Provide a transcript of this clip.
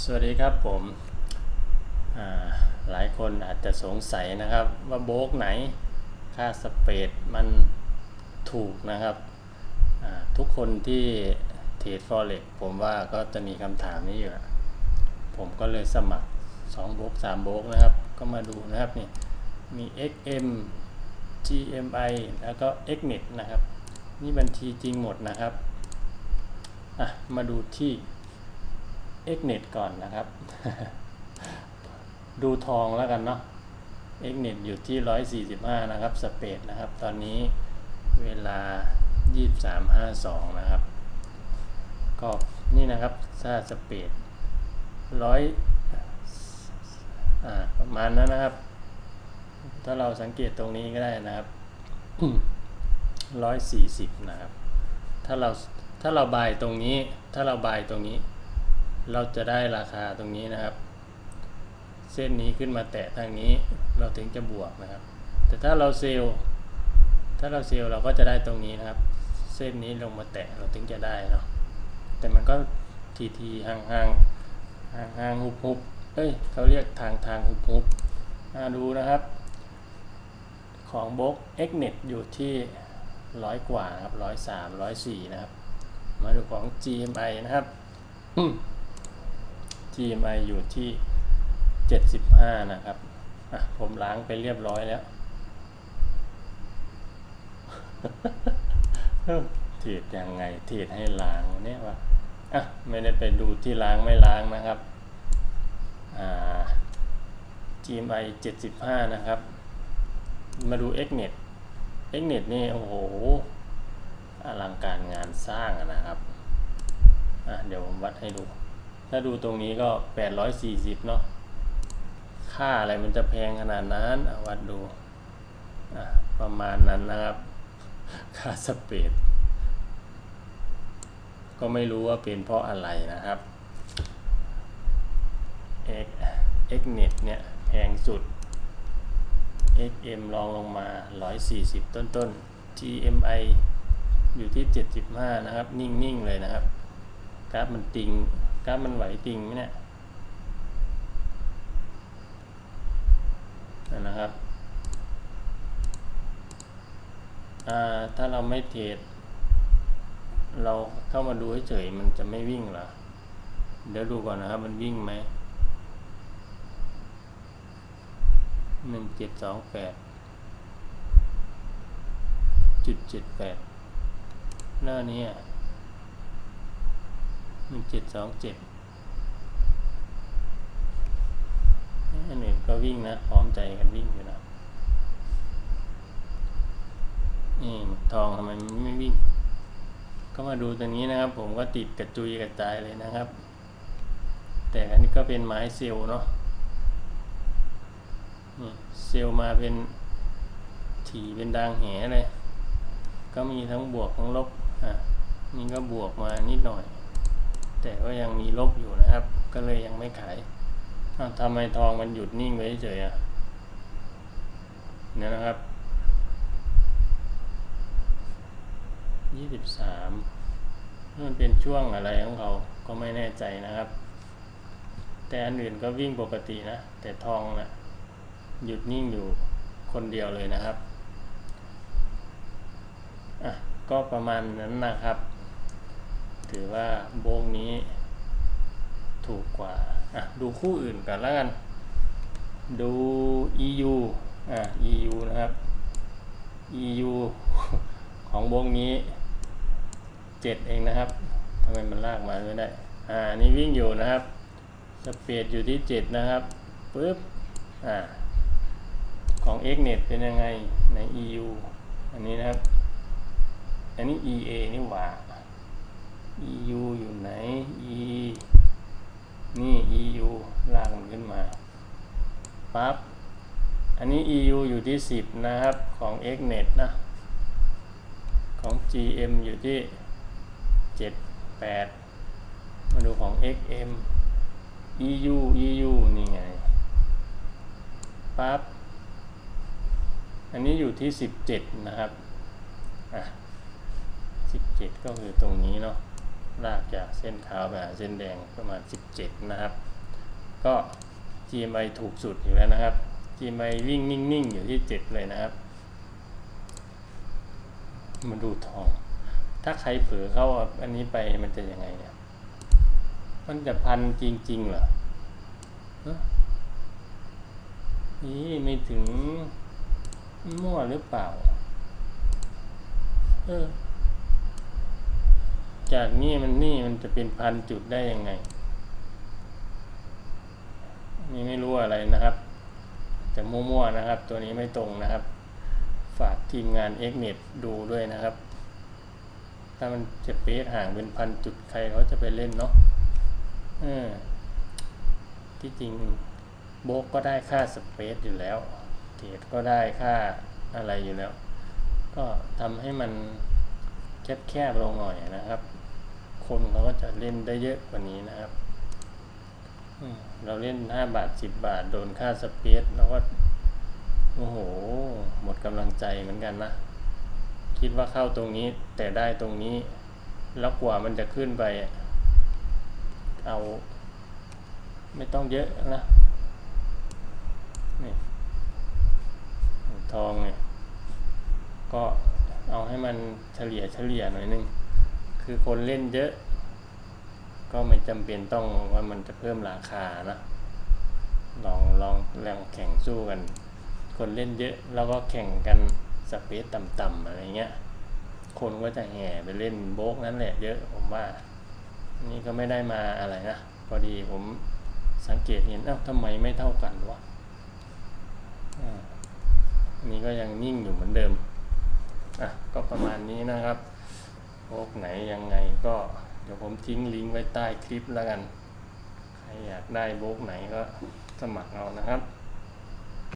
สวัสดีครับผมหลายคนอาจจะสงสัยนะครับว่าโบกไหนค่าสเปดมันถูกนะครับ ทุกคนที่เทรดฟอเร็กผมว่าก็จะมีคำถามนี้อยู่ ผมก็เลยสมัคร2โบก3โบกนะครับ ก็มาดูนะครับนี่มี XM GMI แล้วก็ XNET นะครับ นี่บัญชีจริงหมดนะครับ มาดูที่ Xnet ก่อนนะครับ ดูทองแล้วกันเนาะ Xnet อยู่ที่ 145 นะครับ สเปดนะครับ ตอนนี้เวลา 23.52 นะครับ ก็นี่นะครับถ้าสเปดร้อยอ่าประมาณนั้นนะครับ ถ้าเราสังเกตตรงนี้ก็ได้นะครับ140นะครับ ถ้าเราถ้าเราบายตรงนี้ ถ้าเราบายตรงนี้ เราจะได้ราคาตรงนี้นะครับ เส้นนี้ขึ้นมาแตะทางนี้เราถึงจะบวกนะครับ แต่ถ้าเราเซลล์ถ้าเราเซลล์เราก็จะได้ตรงนี้นะครับ เส้นนี้ลงมาแตะเราถึงจะได้เนาะแต่มันก็ทีทีห่างห่างห่างห่างหุบหุบเอ้ยเขาเรียกทางทางหุบหุบมาดูนะครับ ของบล็อก Xnet อยู่ที่ร้อยกว่าครับร้อยสามร้อยสี่นะครับ มาดูของ GMI นะครับ GMI อยู่ที่ 75 นะครับ อะ ผมล้างไปเรียบร้อยแล้วเทรดยังไงเทรดให้ล้างเนี่ยวะอะ ไม่ได้ไปดูที่ล้างไม่ล้างนะครับ อ่า GMI 75 นะครับ มาดู Xnet Xnet นี่ โอ้โห อลังการงานสร้างนะครับ อะ เดี๋ยวผมวัดให้ดู ถ้าดูตรงนี้ก็ 840 เนาะ ค่าอะไรมันจะแพงขนาดนั้นอะวัดดู ประมาณนั้นนะครับ ค่าสเปดก็ไม่รู้ว่าเป็นเพราะอะไรนะครับ X Xnet เนี่ย แพงสุด XM ลองลงมา 140 ต้นๆ GMI อยู่ที่ 75 นะครับ นิ่ง ๆ เลยนะครับ กราฟมันติงกราฟมันไหวติงไหมเนี่ยนะครับถ้าเราไม่เทรดเราเข้ามาดูเฉยมันจะไม่วิ่งหรอเดี๋ยวดูก่อนนะครับ มันวิ่งไหมหนึ่งเจ็ดสองแปดจุดเจ็ดแปดหน้านี้อะ หนึ่งเจ็ดสองเจ็ดอันอื่นก็วิ่งนะพร้อมใจกันวิ่งอยู่นะนี่ทองทำไมมันไม่วิ่ง ก็มาดูตรงนี้นะครับ ผมก็ติดกระจุยกระจายเลยนะครับ แต่อันนี้ก็เป็นไม้เซลล์เนาะนี่เซลล์มาเป็นถี่เป็นดางแหเลย ก็มีทั้งบวกทั้งลบอะนี่ก็บวกมานิดหน่อย แต่ก็ยังมีลบอยู่นะครับ ก็เลยยังไม่ขายอ้าทำไมทองมันหยุดนิ่งไว้เฉยอะเนี่ยนะครับยี่สิบสามมันเป็นช่วงอะไรของเขาก็ไม่แน่ใจนะครับ แต่อันอื่นก็วิ่งปกตินะ แต่ทองนะหยุดนิ่งอยู่คนเดียวเลยนะครับ อะ ก็ประมาณนั้นนะครับ ถือว่าโบงนี้ถูกกว่า อะ ดูคู่อื่นกันแล้วกัน ดู EU อะ EU นะครับ EU ของโบงนี้เจ็ดเองนะครับทำไมมันลากมาไม่ได้ อ่า นี่วิ่งอยู่นะครับ สเปีดอยู่ที่เจ็ดนะครับปึ๊บ อ่า ของ Xnet เป็นยังไงใน EU อันนี้นะครับ อันนี้ EA นี่หว่า EU อยู่ไหน E นี่ EU ลากมันขึ้นมาปั๊บอันนี้ EU อยู่ที่ 10 นะครับ ของ Xnet นะ ของ GM อยู่ที่ 7 8 มาดูของ XM EU EU นี่ไงปั๊บอันนี้อยู่ที่ 17 นะครับอะ17 ก็คือตรงนี้เนาะ ลากจากเส้นขาวไปหาเส้นแดงประมาณ 17 นะครับ ก็ GMI ถูกสุดอยู่แล้วนะครับ GMI วิ่งนิ่งๆอยู่ที่ 7 เลยนะครับ มาดูทอง ถ้าใครเผลอเข้าอันนี้ไปมันจะยังไงเนี่ยมันจะพันจริงๆเหรอนี่ไม่ถึงมั่วหรือเปล่า เออ จากนี่มันนี่มันจะเป็นพันจุดได้ยังไง นี่ไม่รู้อะไรนะครับจะมั่วๆนะครับ ตัวนี้ไม่ตรงนะครับ ฝากทีมงาน x n e t ดูด้วยนะครับ ถ้ามันจะเป๊ะห่างเป็นพันจุดใครเขาจะไปเล่นเนาะออที่จริงโบกก็ได้ค่าสเปซอยู่แล้วเทรดก็ได้ค่าอะไรอยู่แล้ว ก็ทำให้มันแคบๆลงหน่อยนะครับ คนเขาก็จะเล่นได้เยอะกว่านี้นะครับอืมเราเล่นห้าบาทสิบบาท โดนค่าสเปซเราก็โอ้โห หมดกำลังใจเหมือนกันนะ คิดว่าเข้าตรงนี้แต่ได้ตรงนี้ แล้วกว่ามันจะขึ้นไปอะเอา ไม่ต้องเยอะนะนี่ทองเนี่ย ก็เอาให้มันเฉลี่ยเฉลี่ยหน่อยนึง คือคนเล่นเยอะ ก็ไม่จำเป็นต้องว่ามันจะเพิ่มราคานะลองลองแรงแข่งสู้กัน คนเล่นเยอะแล้วก็แข่งกันสเปซต่ำๆอะไรเงี้ยคนก็จะแห่ไปเล่นโบกนั่นแหละเยอะผมว่า นี่ก็ไม่ได้มาอะไรนะ พอดีผมสังเกตเห็นเอ้าทำไมไม่เท่ากันวะอันนี้ก็ยังนิ่งอยู่เหมือนเดิม อะ ก็ประมาณนี้นะครับ โบกไหนยังไงก็เดี๋ยวผมทิ้งลิงก์ไว้ใต้คลิปแล้วกัน ใครอยากได้โบกไหนก็สมัครเอานะครับ